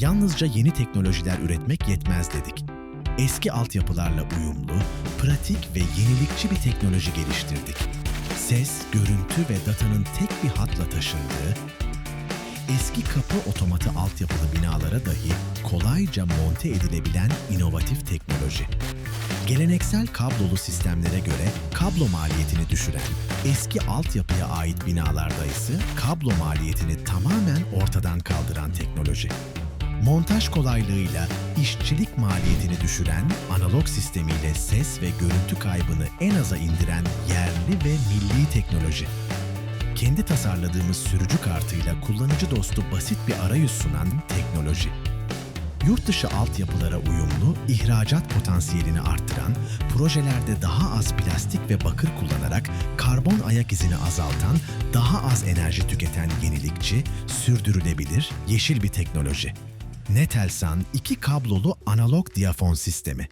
Yalnızca yeni teknolojiler üretmek yetmez dedik. Eski altyapılarla uyumlu, pratik ve yenilikçi bir teknoloji geliştirdik. Ses, görüntü ve datanın tek bir hatla taşındığı, eski kapı otomatı altyapılı binalara dahi kolayca monte edilebilen inovatif teknoloji. Geleneksel kablolu sistemlere göre kablo maliyetini düşüren, eski altyapıya ait binalarda ise kablo maliyetini tamamen ortadan kaldıran teknoloji. Montaj kolaylığıyla işçilik maliyetini düşüren, analog sistemiyle ses ve görüntü kaybını en aza indiren yerli ve milli teknoloji. Kendi tasarladığımız sürücü kartıyla kullanıcı dostu basit bir arayüz sunan teknoloji. Yurt dışı altyapılara uyumlu, ihracat potansiyelini arttıran, projelerde daha az plastik ve bakır kullanarak karbon ayak izini azaltan, daha az enerji tüketen yenilikçi, sürdürülebilir, yeşil bir teknoloji. Netelsan 2 kablolu analog diyafon sistemi.